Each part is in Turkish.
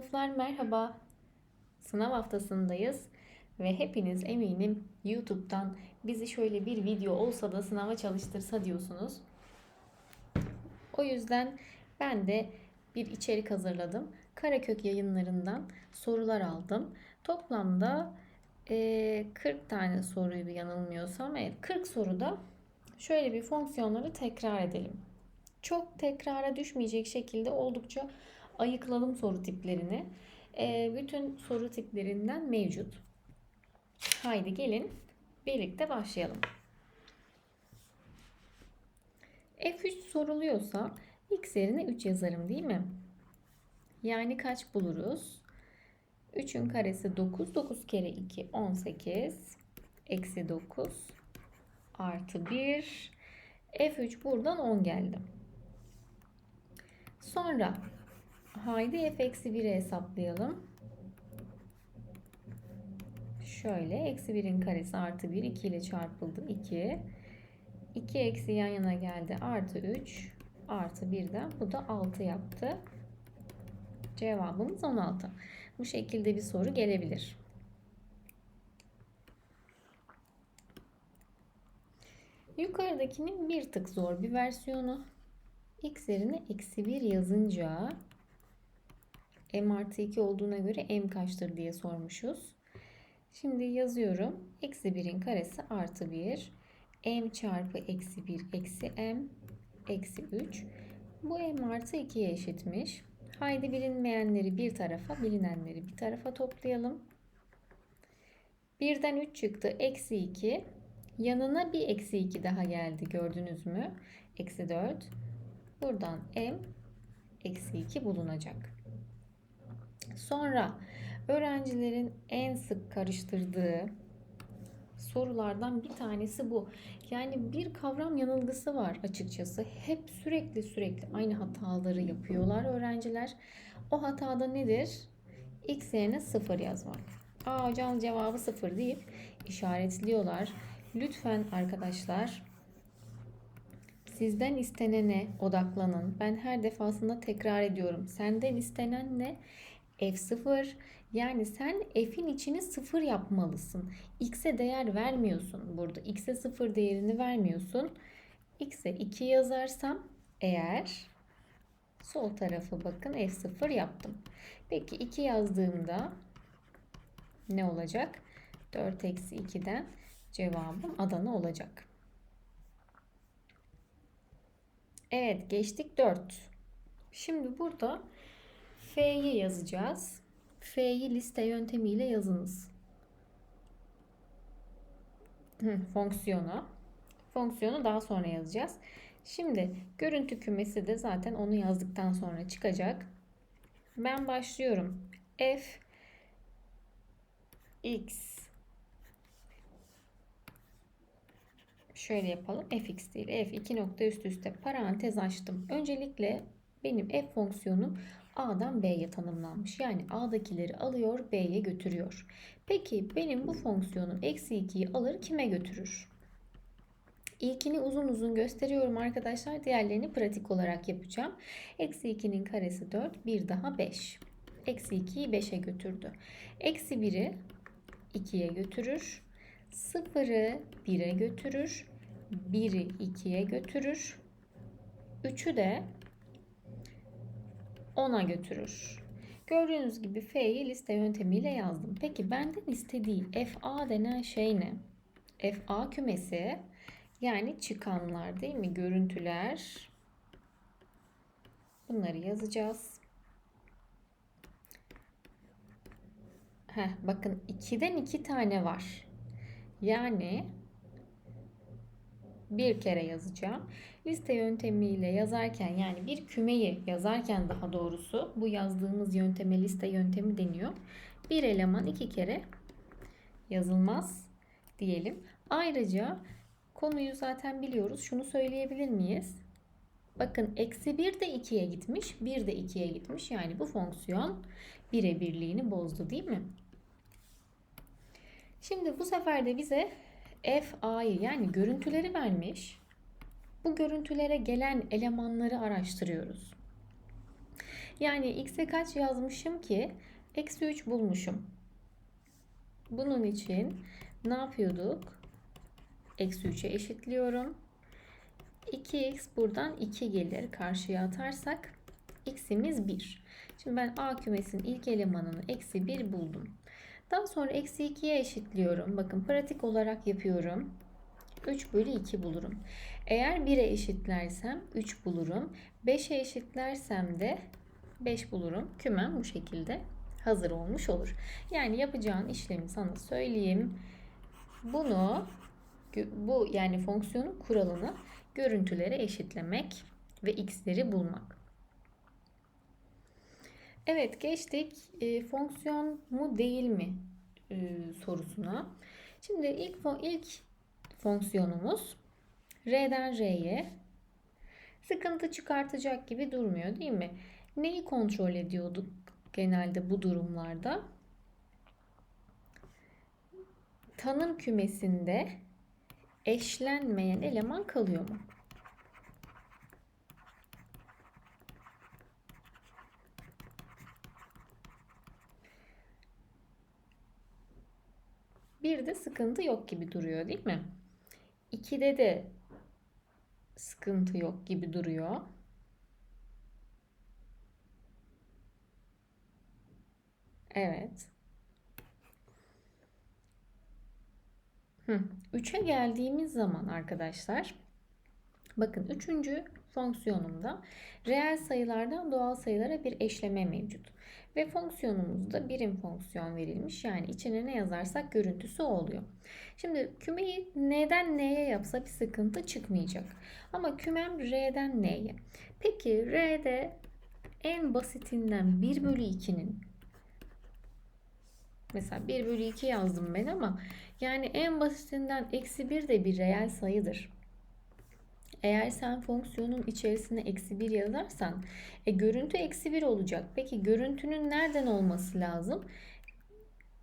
sınıflar merhaba. Sınav haftasındayız ve hepiniz eminim YouTube'dan bizi şöyle bir video olsa da sınava çalıştırsa diyorsunuz. O yüzden ben de bir içerik hazırladım. Karakök yayınlarından sorular aldım. Toplamda eee, 40 tane soruydu yanılmıyorsam. Evet 40 soruda şöyle bir fonksiyonları tekrar edelim. Çok tekrara düşmeyecek şekilde oldukça ayıkladım soru tiplerini. Eee, bütün soru tiplerinden mevcut. Haydi gelin birlikte başlayalım. F3 soruluyorsa x yerine 3 yazarım değil mi? Yani kaç buluruz? 3'ün karesi 9. 9 kere 2 18. Eksi 9 artı 1. F3 buradan 10 geldi. Sonra haydi f eksi 1'i hesaplayalım. Şöyle eksi 1'in karesi artı 1 2 ile çarpıldı 2. 2 eksi yan yana geldi artı 3 artı 1'den bu da 6 yaptı. Cevabımız 16. Bu şekilde bir soru gelebilir. Yukarıdakinin bir tık zor bir versiyonu. X yerine eksi 1 yazınca m artı 2 olduğuna göre m kaçtır diye sormuşuz. Şimdi yazıyorum. Eksi 1'in karesi artı 1. m çarpı eksi 1 eksi m eksi 3. Bu m artı 2'ye eşitmiş. Haydi bilinmeyenleri bir tarafa, bilinenleri bir tarafa toplayalım. 1'den 3 çıktı. Eksi 2. Yanına bir eksi 2 daha geldi. Gördünüz mü? Eksi 4. Buradan m eksi 2 bulunacak. Sonra öğrencilerin en sık karıştırdığı sorulardan bir tanesi bu. Yani bir kavram yanılgısı var açıkçası. Hep sürekli sürekli aynı hataları yapıyorlar öğrenciler. O hatada nedir? X yerine 0 yazmak. Aa hocam cevabı 0 deyip işaretliyorlar. Lütfen arkadaşlar sizden istenene odaklanın. Ben her defasında tekrar ediyorum. Senden istenen ne? F0 yani sen f'in içini 0 yapmalısın. X'e değer vermiyorsun burada. X'e 0 değerini vermiyorsun. X'e 2 yazarsam eğer sol tarafı bakın F0 yaptım. Peki 2 yazdığımda ne olacak? 4 eksi 2'den cevabım Adana olacak. Evet geçtik 4. Şimdi burada F'yi yazacağız. F'yi liste yöntemiyle yazınız. Fonksiyonu. Fonksiyonu daha sonra yazacağız. Şimdi görüntü kümesi de zaten onu yazdıktan sonra çıkacak. Ben başlıyorum. F x şöyle yapalım. fx değil. f iki nokta üst üste parantez açtım. Öncelikle benim f fonksiyonum A'dan B'ye tanımlanmış. Yani A'dakileri alıyor B'ye götürüyor. Peki benim bu fonksiyonum eksi 2'yi alır kime götürür? İlkini uzun uzun gösteriyorum arkadaşlar. Diğerlerini pratik olarak yapacağım. Eksi 2'nin karesi 4. Bir daha 5. Eksi 2'yi 5'e götürdü. Eksi 1'i 2'ye götürür. 0'ı 1'e götürür. 1'i 2'ye götürür. 3'ü de 10'a götürür. Gördüğünüz gibi F'yi liste yöntemiyle yazdım. Peki benden istediği FA denen şey ne? FA kümesi yani çıkanlar değil mi? Görüntüler. Bunları yazacağız. Heh, bakın 2'den 2 tane var. Yani bir kere yazacağım. Liste yöntemiyle yazarken yani bir kümeyi yazarken daha doğrusu bu yazdığımız yönteme liste yöntemi deniyor. Bir eleman iki kere yazılmaz diyelim. Ayrıca konuyu zaten biliyoruz. Şunu söyleyebilir miyiz? Bakın eksi 1 de 2'ye gitmiş. 1 de 2'ye gitmiş. Yani bu fonksiyon bire birliğini bozdu değil mi? Şimdi bu sefer de bize FA'yı yani görüntüleri vermiş. Bu görüntülere gelen elemanları araştırıyoruz. Yani x'e kaç yazmışım ki? Eksi 3 bulmuşum. Bunun için ne yapıyorduk? Eksi 3'e eşitliyorum. 2x buradan 2 gelir. Karşıya atarsak x'imiz 1. Şimdi ben A kümesinin ilk elemanını eksi 1 buldum. Daha sonra eksi 2'ye eşitliyorum. Bakın pratik olarak yapıyorum. 3 bölü 2 bulurum. Eğer 1'e eşitlersem 3 bulurum. 5'e eşitlersem de 5 bulurum. Kümem bu şekilde hazır olmuş olur. Yani yapacağın işlemi sana söyleyeyim. Bunu bu yani fonksiyonun kuralını görüntülere eşitlemek ve x'leri bulmak. Evet geçtik e, fonksiyon mu değil mi e, sorusuna. Şimdi ilk ilk fonksiyonumuz R'den R'ye sıkıntı çıkartacak gibi durmuyor değil mi? Neyi kontrol ediyorduk genelde bu durumlarda? Tanım kümesinde eşlenmeyen eleman kalıyor mu? Bir sıkıntı yok gibi duruyor değil mi? 2'de de sıkıntı yok gibi duruyor. Evet. 3'e geldiğimiz zaman arkadaşlar bakın üçüncü fonksiyonumda reel sayılardan doğal sayılara bir eşleme mevcut. Ve fonksiyonumuzda birim fonksiyon verilmiş. Yani içine ne yazarsak görüntüsü oluyor. Şimdi kümeyi n'den n'ye yapsa bir sıkıntı çıkmayacak. Ama kümem r'den n'ye. Peki r'de en basitinden 1 bölü 2'nin mesela 1 bölü 2 yazdım ben ama yani en basitinden eksi 1 de bir reel sayıdır. Eğer sen fonksiyonun içerisine eksi 1 yazarsan e, görüntü eksi 1 olacak. Peki görüntünün nereden olması lazım?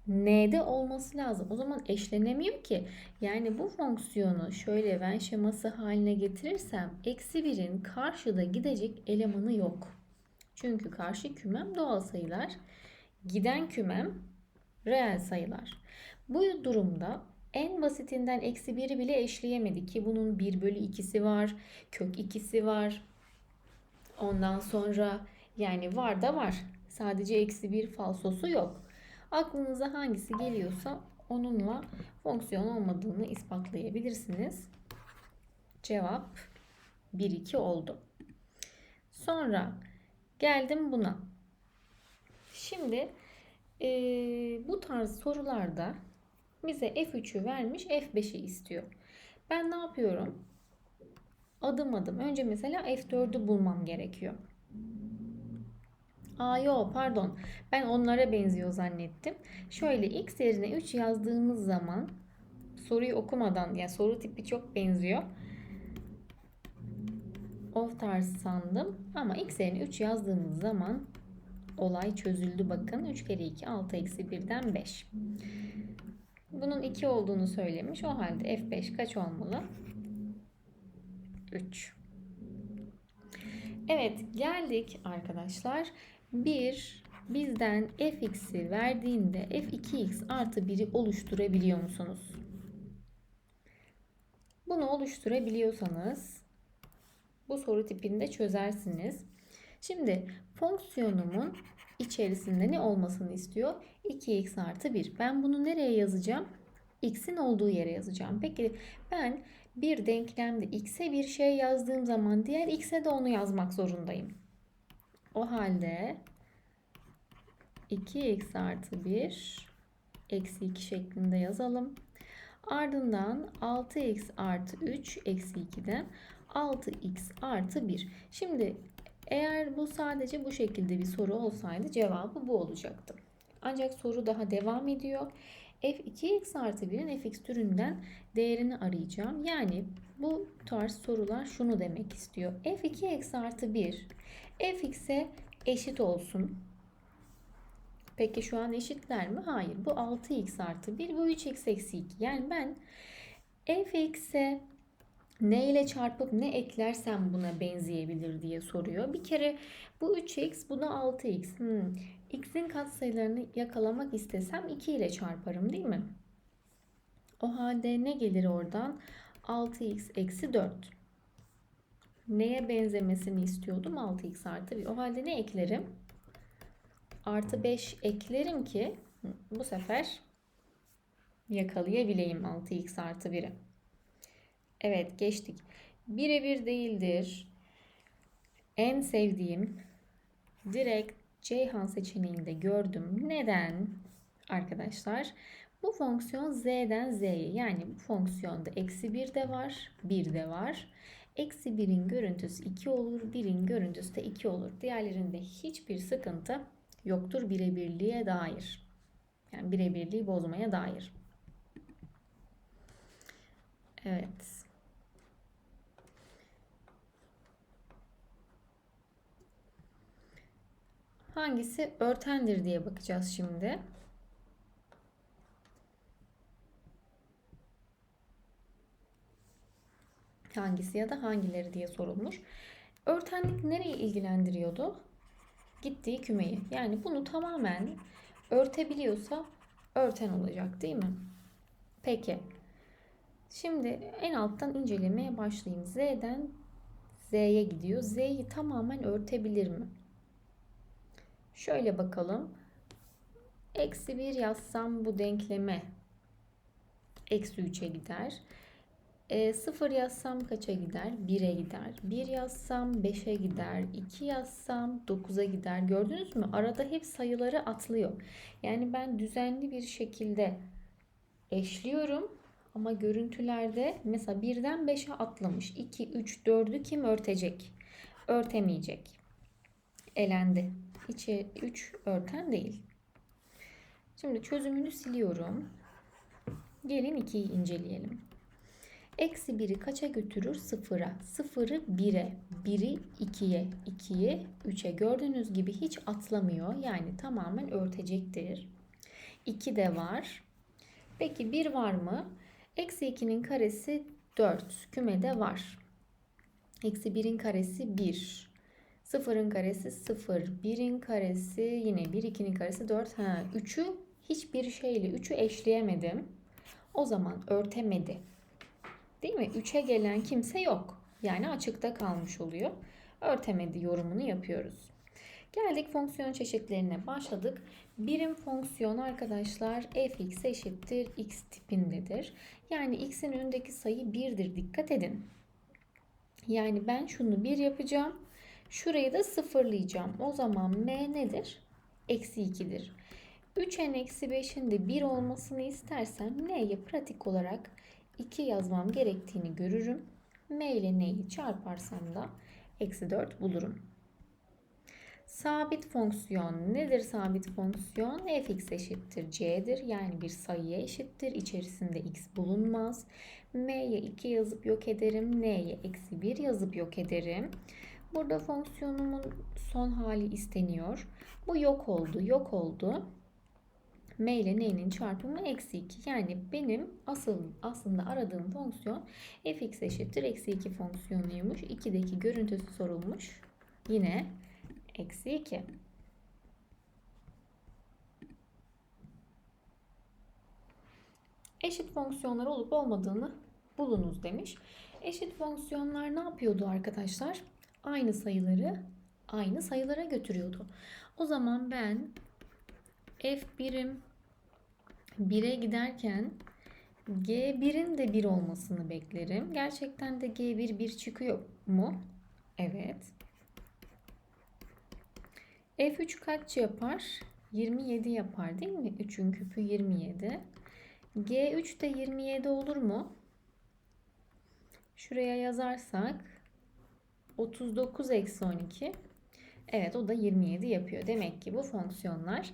N'de olması lazım. O zaman eşlenemiyor ki. Yani bu fonksiyonu şöyle Venn şeması haline getirirsem eksi 1'in karşıda gidecek elemanı yok. Çünkü karşı kümem doğal sayılar. Giden kümem reel sayılar. Bu durumda en basitinden eksi 1'i bile eşleyemedi ki bunun 1 bölü 2'si var, kök 2'si var. Ondan sonra yani var da var. Sadece eksi 1 falsosu yok. Aklınıza hangisi geliyorsa onunla fonksiyon olmadığını ispatlayabilirsiniz. Cevap 1 2 oldu. Sonra geldim buna. Şimdi e, bu tarz sorularda bize F3'ü vermiş F5'i istiyor. Ben ne yapıyorum? Adım adım. Önce mesela F4'ü bulmam gerekiyor. Aa yok pardon. Ben onlara benziyor zannettim. Şöyle x yerine 3 yazdığımız zaman soruyu okumadan yani soru tipi çok benziyor. Of tarzı sandım. Ama x yerine 3 yazdığımız zaman olay çözüldü bakın. 3 kere 2 6 eksi 1'den 5. Bunun 2 olduğunu söylemiş. O halde F5 kaç olmalı? 3. Evet geldik arkadaşlar. 1 bizden fx'i verdiğinde f2x artı 1'i oluşturabiliyor musunuz? Bunu oluşturabiliyorsanız bu soru tipini de çözersiniz. Şimdi fonksiyonumun içerisinde ne olmasını istiyor? 2x artı 1. Ben bunu nereye yazacağım? x'in olduğu yere yazacağım. Peki ben bir denklemde x'e bir şey yazdığım zaman diğer x'e de onu yazmak zorundayım. O halde 2x artı 1 eksi 2 şeklinde yazalım. Ardından 6x artı 3 eksi 2'den 6x artı 1. Şimdi eğer bu sadece bu şekilde bir soru olsaydı cevabı bu olacaktı. Ancak soru daha devam ediyor. f2x artı 1'in fx türünden değerini arayacağım. Yani bu tarz sorular şunu demek istiyor. f2x artı 1 fx'e eşit olsun. Peki şu an eşitler mi? Hayır. Bu 6x artı 1 bu 3x eksi 2. Yani ben fx'e ne ile çarpıp ne eklersem buna benzeyebilir diye soruyor. Bir kere bu 3x, bu da 6x. Hmm. x'in katsayılarını yakalamak istesem 2 ile çarparım değil mi? O halde ne gelir oradan? 6x eksi 4. Neye benzemesini istiyordum? 6x artı 1. O halde ne eklerim? Artı 5 eklerim ki bu sefer yakalayabileyim 6x artı 1'i. Evet geçtik. Birebir değildir. En sevdiğim direkt Ceyhan seçeneğinde gördüm. Neden? Arkadaşlar bu fonksiyon z'den z'ye yani bu fonksiyonda eksi 1 de var 1 de var. Eksi 1'in görüntüsü 2 olur 1'in görüntüsü de 2 olur. Diğerlerinde hiçbir sıkıntı yoktur birebirliğe dair. Yani birebirliği bozmaya dair. Evet. Hangisi örtendir diye bakacağız şimdi. Hangisi ya da hangileri diye sorulmuş. Örtenlik nereyi ilgilendiriyordu? Gittiği kümeyi. Yani bunu tamamen örtebiliyorsa örten olacak değil mi? Peki. Şimdi en alttan incelemeye başlayayım. Z'den Z'ye gidiyor. Z'yi tamamen örtebilir mi? Şöyle bakalım. Eksi 1 yazsam bu denkleme eksi 3'e gider. E, 0 yazsam kaça gider? 1'e gider. 1 yazsam 5'e gider. 2 yazsam 9'a gider. Gördünüz mü? Arada hep sayıları atlıyor. Yani ben düzenli bir şekilde eşliyorum. Ama görüntülerde mesela 1'den 5'e atlamış. 2, 3, 4'ü kim örtecek? Örtemeyecek. Elendi. İçi 3 örten değil. Şimdi çözümünü siliyorum. Gelin 2'yi inceleyelim. Eksi 1'i kaça götürür? Sıfıra. Sıfırı 1'e. 1'i 2'ye. 2'ye 3'e. Gördüğünüz gibi hiç atlamıyor. Yani tamamen örtecektir. 2 de var. Peki 1 var mı? Eksi 2'nin karesi 4. Kümede var. Eksi 1'in karesi 1. 0'ın karesi 0. 1'in karesi yine 1. 2'nin karesi 4. Ha, 3'ü hiçbir şeyle 3'ü eşleyemedim. O zaman örtemedi. Değil mi? 3'e gelen kimse yok. Yani açıkta kalmış oluyor. Örtemedi yorumunu yapıyoruz. Geldik fonksiyon çeşitlerine başladık. Birim fonksiyon arkadaşlar fx eşittir x tipindedir. Yani x'in önündeki sayı 1'dir. Dikkat edin. Yani ben şunu 1 yapacağım. Şurayı da sıfırlayacağım. O zaman m nedir? Eksi 2'dir. 3n eksi 5'in de 1 olmasını istersem n'ye pratik olarak 2 yazmam gerektiğini görürüm. m ile n'yi çarparsam da eksi 4 bulurum. Sabit fonksiyon nedir sabit fonksiyon? fx eşittir c'dir. Yani bir sayıya eşittir. İçerisinde x bulunmaz. m'ye 2 yazıp yok ederim. n'ye eksi 1 yazıp yok ederim. Burada fonksiyonumun son hali isteniyor. Bu yok oldu, yok oldu. M ile N'nin çarpımı eksi 2. Yani benim asıl aslında aradığım fonksiyon fx eşittir eksi 2 fonksiyonuymuş. 2'deki görüntüsü sorulmuş. Yine eksi 2. Eşit fonksiyonlar olup olmadığını bulunuz demiş. Eşit fonksiyonlar ne yapıyordu arkadaşlar? Aynı sayıları aynı sayılara götürüyordu. O zaman ben f birim 1'e giderken G1'in de 1 olmasını beklerim. Gerçekten de G1 1 çıkıyor mu? Evet. F3 kaç yapar? 27 yapar değil mi? 3'ün küpü 27. G3 de 27 olur mu? Şuraya yazarsak 39 eksi 12. Evet o da 27 yapıyor. Demek ki bu fonksiyonlar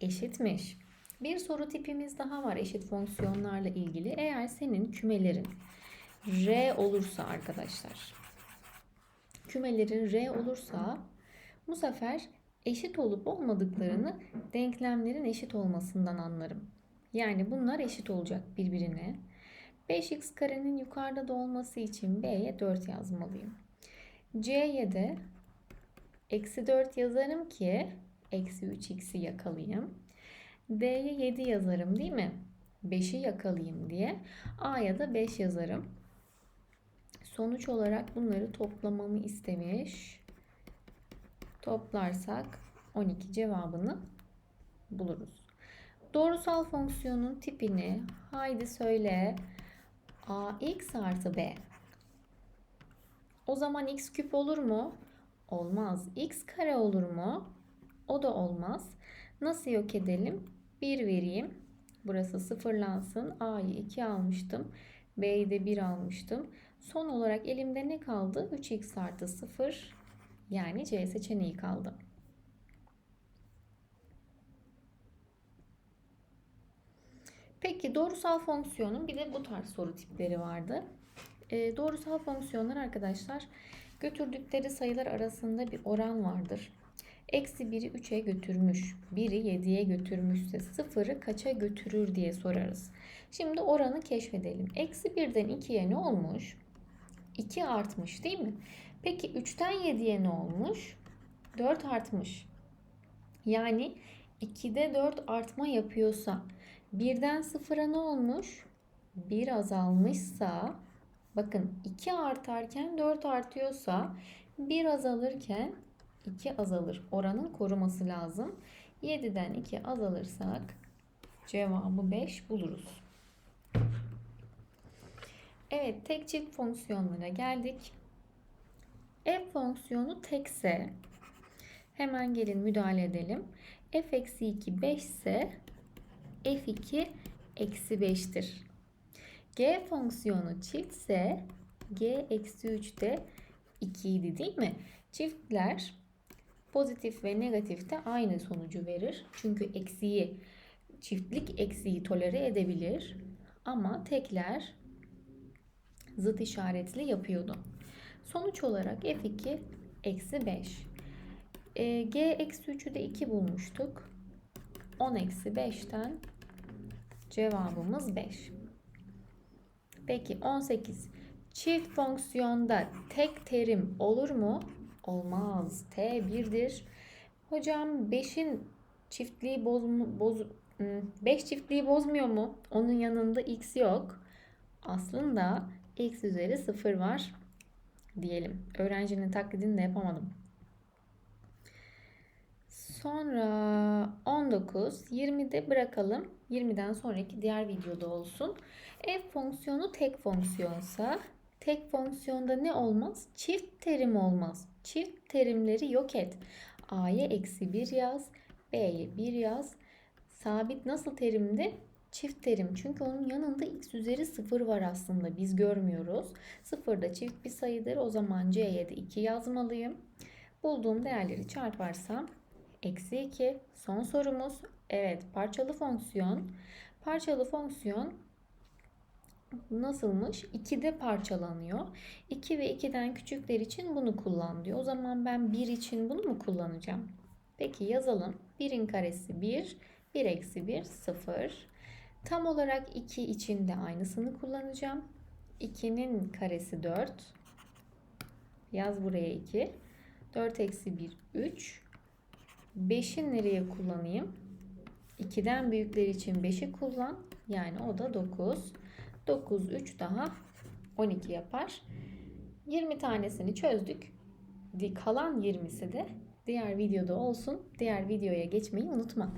eşitmiş. Bir soru tipimiz daha var eşit fonksiyonlarla ilgili. Eğer senin kümelerin R olursa arkadaşlar. Kümelerin R olursa bu sefer eşit olup olmadıklarını denklemlerin eşit olmasından anlarım. Yani bunlar eşit olacak birbirine. 5x karenin yukarıda da olması için b'ye 4 yazmalıyım. C'ye de eksi 4 yazarım ki eksi 3x'i yakalayayım. d'ye 7 yazarım değil mi? 5'i yakalayayım diye. a'ya da 5 yazarım. Sonuç olarak bunları toplamamı istemiş. Toplarsak 12 cevabını buluruz. Doğrusal fonksiyonun tipini haydi söyle. ax artı b. O zaman x küp olur mu? Olmaz. x kare olur mu? O da olmaz. Nasıl yok edelim? 1 vereyim. Burası sıfırlansın. a'yı 2 almıştım. b'yi de 1 almıştım. Son olarak elimde ne kaldı? 3x artı 0 yani C seçeneği kaldı. Peki doğrusal fonksiyonun bir de bu tarz soru tipleri vardı. E, doğrusal fonksiyonlar arkadaşlar götürdükleri sayılar arasında bir oran vardır. Eksi 1'i 3'e götürmüş, 1'i 7'ye götürmüşse 0'ı kaça götürür diye sorarız. Şimdi oranı keşfedelim. Eksi 1'den 2'ye ne olmuş? 2 artmış değil mi? Peki 3'ten 7'ye ne olmuş? 4 artmış. Yani 2'de 4 artma yapıyorsa 1'den 0'a ne olmuş? 1 azalmışsa bakın 2 artarken 4 artıyorsa 1 azalırken 2 azalır. Oranın koruması lazım. 7'den 2 azalırsak cevabı 5 buluruz. Evet tek çift fonksiyonlara geldik. F fonksiyonu tekse hemen gelin müdahale edelim. f eksi 2 5 ise f2 eksi 5'tir. G fonksiyonu çiftse g eksi 3 de 2 idi değil mi? Çiftler pozitif ve negatifte aynı sonucu verir. Çünkü eksiği çiftlik eksiği tolere edebilir. Ama tekler zıt işaretli yapıyordu. Sonuç olarak f2 eksi 5. E, g eksi 3'ü de 2 bulmuştuk. 10 eksi 5'ten cevabımız 5. Peki 18. Çift fonksiyonda tek terim olur mu? Olmaz. T 1'dir. Hocam 5'in çiftliği boz, boz 5 hmm, çiftliği bozmuyor mu? Onun yanında x yok. Aslında x üzeri 0 var diyelim. Öğrencinin taklidini de yapamadım. Sonra 19, 20'de bırakalım. 20'den sonraki diğer videoda olsun. F fonksiyonu tek fonksiyonsa tek fonksiyonda ne olmaz? Çift terim olmaz. Çift terimleri yok et. A'ya eksi 1 yaz. B'ye 1 yaz. Sabit nasıl terimdi? çift terim. Çünkü onun yanında x üzeri 0 var aslında. Biz görmüyoruz. 0 da çift bir sayıdır. O zaman c'ye de 2 yazmalıyım. Bulduğum değerleri çarparsam eksi 2. Son sorumuz. Evet parçalı fonksiyon. Parçalı fonksiyon nasılmış? 2'de parçalanıyor. 2 ve 2'den küçükler için bunu kullan diyor. O zaman ben 1 için bunu mu kullanacağım? Peki yazalım. 1'in karesi 1. 1 eksi 1 0. Tam olarak 2 için de aynısını kullanacağım. 2'nin karesi 4. Yaz buraya 2. 4 eksi 1 3. 5'i nereye kullanayım? 2'den büyükler için 5'i kullan. Yani o da 9. 9 3 daha 12 yapar. 20 tanesini çözdük. Kalan 20'si de diğer videoda olsun. Diğer videoya geçmeyi unutma.